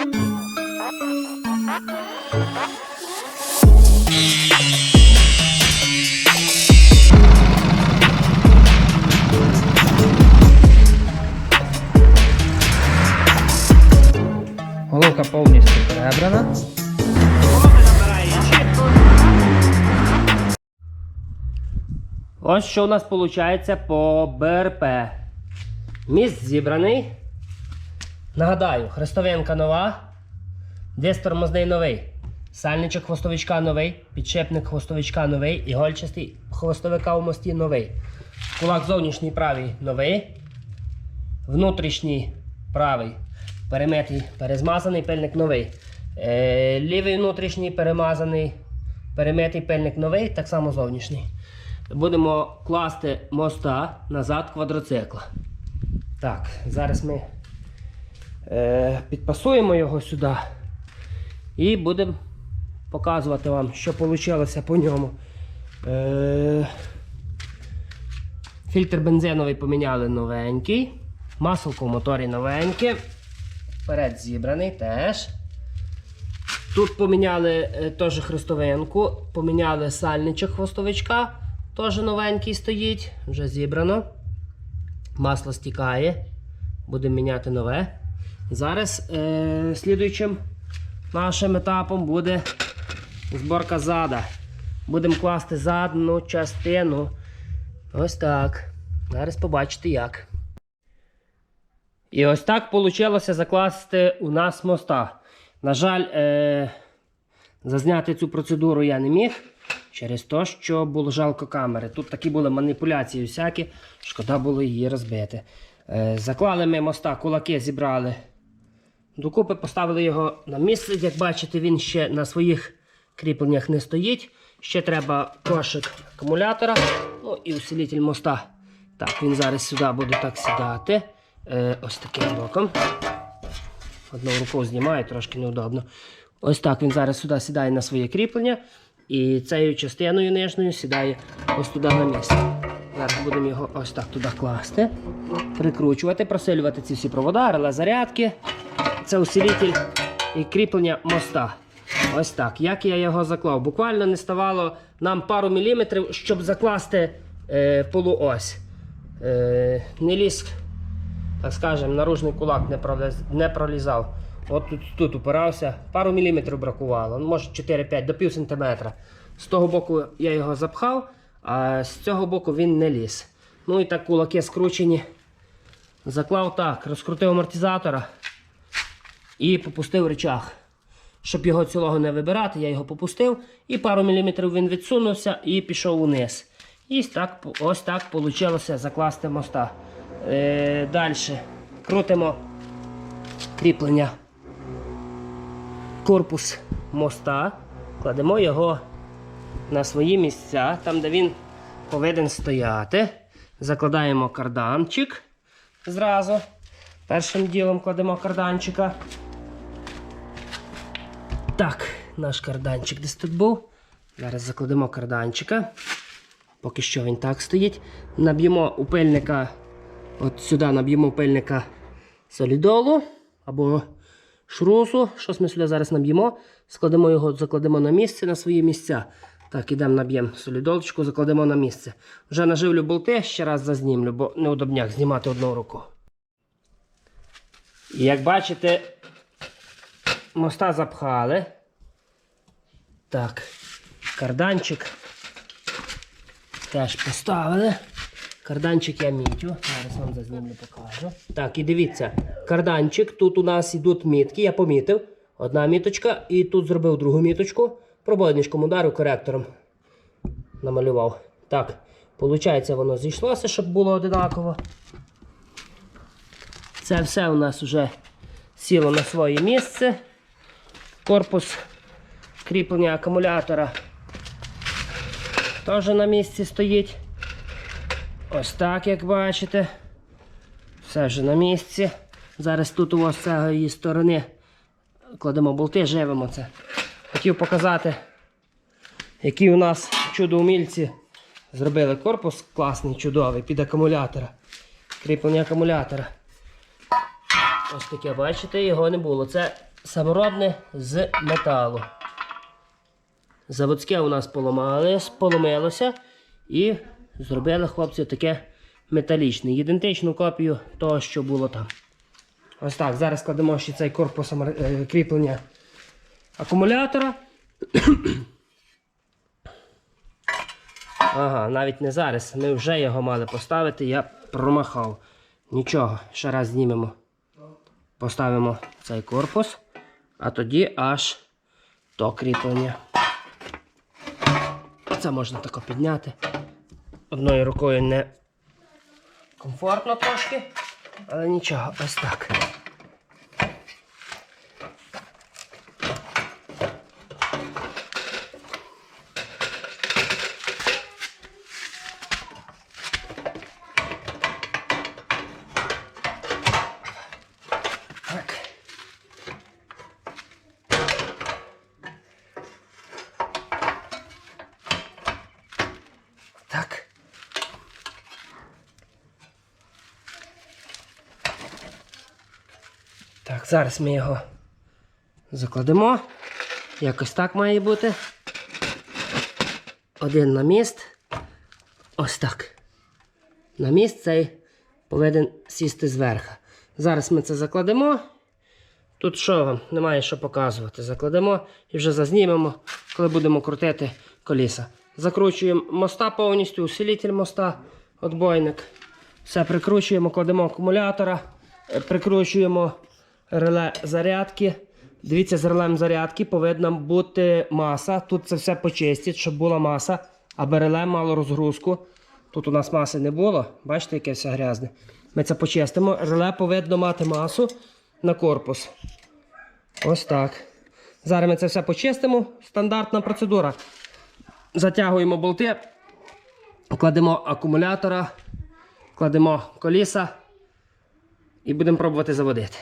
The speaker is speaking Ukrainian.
Головка повністю перебрана. Ось що у нас виходить по БРП. Міст зібраний. Нагадаю, хрестовинка нова, диск тормозний новий, сальничок хвостовичка новий, підшипник хвостовичка новий, ігольчастий хвостовика у мості новий. Кулак зовнішній правий новий, внутрішній правий перемитий, перезмазаний пильник новий. Е, лівий внутрішній перемазаний, перемитий пильник новий, так само зовнішній. Будемо класти моста назад квадроцикла. Так, зараз ми підпасуємо його сюди і будемо показувати вам, що вийшло по ньому. Е, фільтр бензиновий поміняли новенький. Масло в моторі новеньке. Вперед зібраний теж. Тут поміняли е, теж хрестовинку, поміняли сальничок хвостовичка, теж новенький стоїть, вже зібрано. Масло стікає. Будемо міняти нове. Зараз е, слідуючим нашим етапом буде зборка зада. Будемо класти задну частину. Ось так. Зараз побачите як. І ось так вийшло закласти у нас моста. На жаль, е- зазняти цю процедуру я не міг через те, що було жалко камери. Тут такі були маніпуляції всякі, шкода було її розбити. Е- заклали ми моста, кулаки зібрали. Докупи поставили його на місце. Як бачите, він ще на своїх кріпленнях не стоїть. Ще треба кошик акумулятора, ну і усилитель моста. Так, він зараз сюди буде так сідати. Е, ось таким боком. Одну руку знімаю, трошки неудобно. Ось так він зараз сюди сідає на своє кріплення. І цією частиною нижньою сідає ось туди на місце. Зараз будемо його ось так туди класти, прикручувати, просилювати ці всі провода, реле зарядки. Це усилитель і кріплення моста. Ось так. Як я його заклав? Буквально не ставало нам пару міліметрів, щоб закласти е, полуось. Е, не ліз так скажем, наружний кулак не, проліз, не пролізав. От тут, тут упирався, пару міліметрів бракувало, ну, може 4-5 до пів сантиметра. З того боку я його запхав, а з цього боку він не ліз. Ну і так кулаки скручені. Заклав так, розкрутив амортизатора і попустив речах. Щоб його цілого не вибирати, я його попустив і пару міліметрів він відсунувся і пішов униз. І так, ось так вийшло закласти моста. Е, Далі крутимо кріплення корпус моста, кладемо його на свої місця, там де він повинен стояти. Закладаємо карданчик зразу. Першим ділом кладемо карданчика. Так, наш карданчик десь тут був. Зараз закладемо карданчика. Поки що він так стоїть. Наб'ємо у пильника От сюди наб'ємо пильника солідолу або шрусу. Щось ми сюди зараз наб'ємо, складемо його, закладемо на місце на свої місця. Так, ідемо наб'ємо солідолочку, закладемо на місце. Вже наживлю болти, ще раз зазнімлю, бо неудобняк знімати одну руку. І як бачите, моста запхали. Так, карданчик теж поставили. Карданчик я мітю. Зараз вам зазнімлю покажу. Так, і дивіться, карданчик. Тут у нас йдуть мітки, я помітив. Одна міточка, і тут зробив другу міточку. Пробойничком ударив коректором. Намалював. Так, виходить, воно зійшлося, щоб було одинаково. Це все у нас вже сіло на своє місце. Корпус кріплення акумулятора теж на місці стоїть. Ось так, як бачите. Все вже на місці. Зараз тут у вас з цієї сторони кладемо болти, живемо це. Хотів показати, які у нас чудоумільці зробили корпус класний, чудовий під акумулятора. Кріплення акумулятора. Ось таке, бачите, його не було. Це саморобне з металу. Заводське у нас поламали, поломилося і зробили хлопці таке металічне. Ідентичну копію того, що було там. Ось так. Зараз кладемо ще цей корпус е, кріплення акумулятора. Ага, навіть не зараз. Ми вже його мали поставити, я промахав. Нічого, ще раз знімемо. Поставимо цей корпус, а тоді аж то кріплення. Це можна тако підняти. Одною рукою не комфортно трошки, але нічого, ось так. Так. Зараз ми його закладемо. Якось так має бути. Один на міст. Ось так. На міст цей повинен сісти зверху. Зараз ми це закладемо. Тут що вам, немає що показувати. Закладемо і вже зазнімемо, коли будемо крутити коліса. Закручуємо моста повністю, усилитель моста, отбойник. Все прикручуємо, кладемо акумулятора, прикручуємо реле зарядки. Дивіться, з релем зарядки повинна бути маса. Тут це все почистять, щоб була маса, аби реле мало розгрузку. Тут у нас маси не було. Бачите, яке все грязне. Ми це почистимо. Реле повинно мати масу на корпус. Ось так. Зараз ми це все почистимо. Стандартна процедура. Затягуємо болти, кладемо акумулятора, кладемо коліса і будемо пробувати заводити.